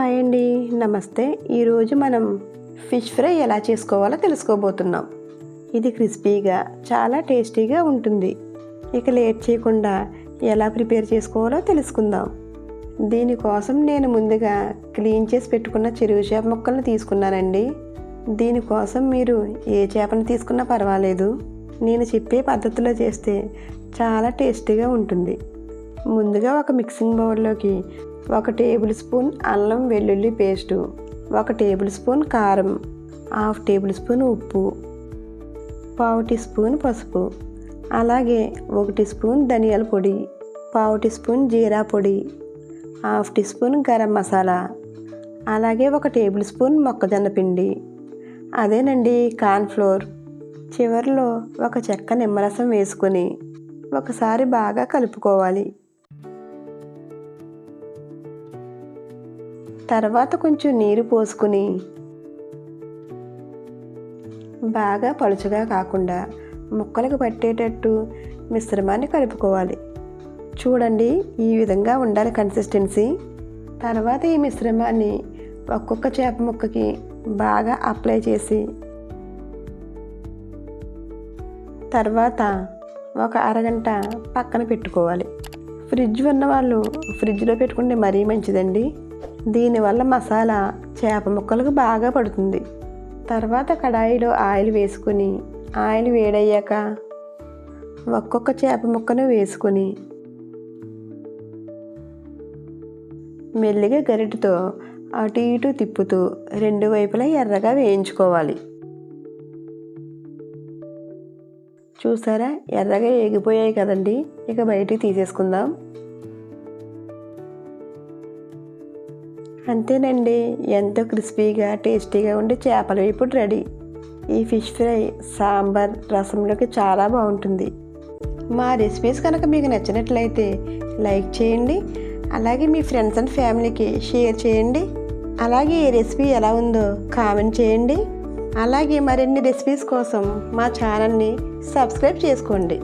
Hi అండి. నమస్తే. ఈరోజు మనం ఫిష్ ఫ్రై ఎలా చేసుకోవాలో తెలుసుకోబోతున్నాం. ఇది క్రిస్పీగా చాలా టేస్టీగా ఉంటుంది. ఇక లేట్ చేయకుండా ఎలా ప్రిపేర్ చేసుకోవాలో తెలుసుకుందాం. దీనికోసం నేను ముందుగా క్లీన్ చేసి పెట్టుకున్న చెరువు చేప ముక్కలను తీసుకున్నానండి. దీనికోసం మీరు ఏ చేపను తీసుకున్నా పర్వాలేదు. నేను చెప్పే పద్ధతిలో చేస్తే చాలా టేస్టీగా ఉంటుంది. ముందుగా ఒక మిక్సింగ్ బౌల్లోకి ఒక టేబుల్ స్పూన్ అల్లం వెల్లుల్లి పేస్టు ఒక టేబుల్ స్పూన్ కారం హాఫ్ టేబుల్ స్పూన్ ఉప్పు పావు టీ స్పూన్ పసుపు అలాగే ఒకటి స్పూన్ ధనియాల పొడి పావు టీ స్పూన్ జీరా పొడి half tea spoon garam masala అలాగే ఒక టేబుల్ స్పూన్ మొక్కజొన్న పిండి. అదేనండి కార్న్ఫ్లోర్ చివరిలో ఒక చెక్క నిమ్మరసం వేసుకొని ఒకసారి బాగా కలుపుకోవాలి. తర్వాత కొంచెం నీరు పోసుకుని బాగా పలుచగా కాకుండా ముక్కలకు పట్టేటట్టు మిశ్రమాన్ని కలుపుకోవాలి. చూడండి ఈ విధంగా ఉండాలి కన్సిస్టెన్సీ తర్వాత ఈ మిశ్రమాన్ని ఒక్కొక్క చేప ముక్కకి బాగా అప్లై చేసి తర్వాత ఒక అరగంట పక్కన పెట్టుకోవాలి. ఫ్రిడ్జ్ ఉన్న వాళ్ళు ఫ్రిడ్జ్లో పెట్టుకుంటే మరీ మంచిదండి. దీనివల్ల మసాలా చేప ముక్కలకు బాగా పడుతుంది. తర్వాత కడాయిలో ఆయిల్ వేసుకుని ఆయిల్ వేడయ్యాక ఒక్కొక్క చేప ముక్కను వేసుకొని మెల్లిగా గరిటతో అటు ఇటు తిప్పుతూ రెండు వైపులా ఎర్రగా వేయించుకోవాలి. చూసారా? ఎర్రగా ఏగిపోయాయి కదండి. ఇక బయటికి తీసేసుకుందాం. అంతేనండి. ఎంతో క్రిస్పీగా టేస్టీగా ఉండే చేపల వేపుడు రెడీ. ఈ ఫిష్ ఫ్రై సాంబార్ రసంలోకి చాలా బాగుంటుంది. మా రెసిపీస్ కనుక మీకు నచ్చినట్లయితే లైక్ చేయండి. అలాగే మీ ఫ్రెండ్స్ అండ్ ఫ్యామిలీకి షేర్ చేయండి. అలాగే ఈ రెసిపీ ఎలా ఉందో కామెంట్ చేయండి. అలాగే మరిన్ని రెసిపీస్ కోసం మా ఛానల్ని సబ్స్క్రైబ్ చేసుకోండి.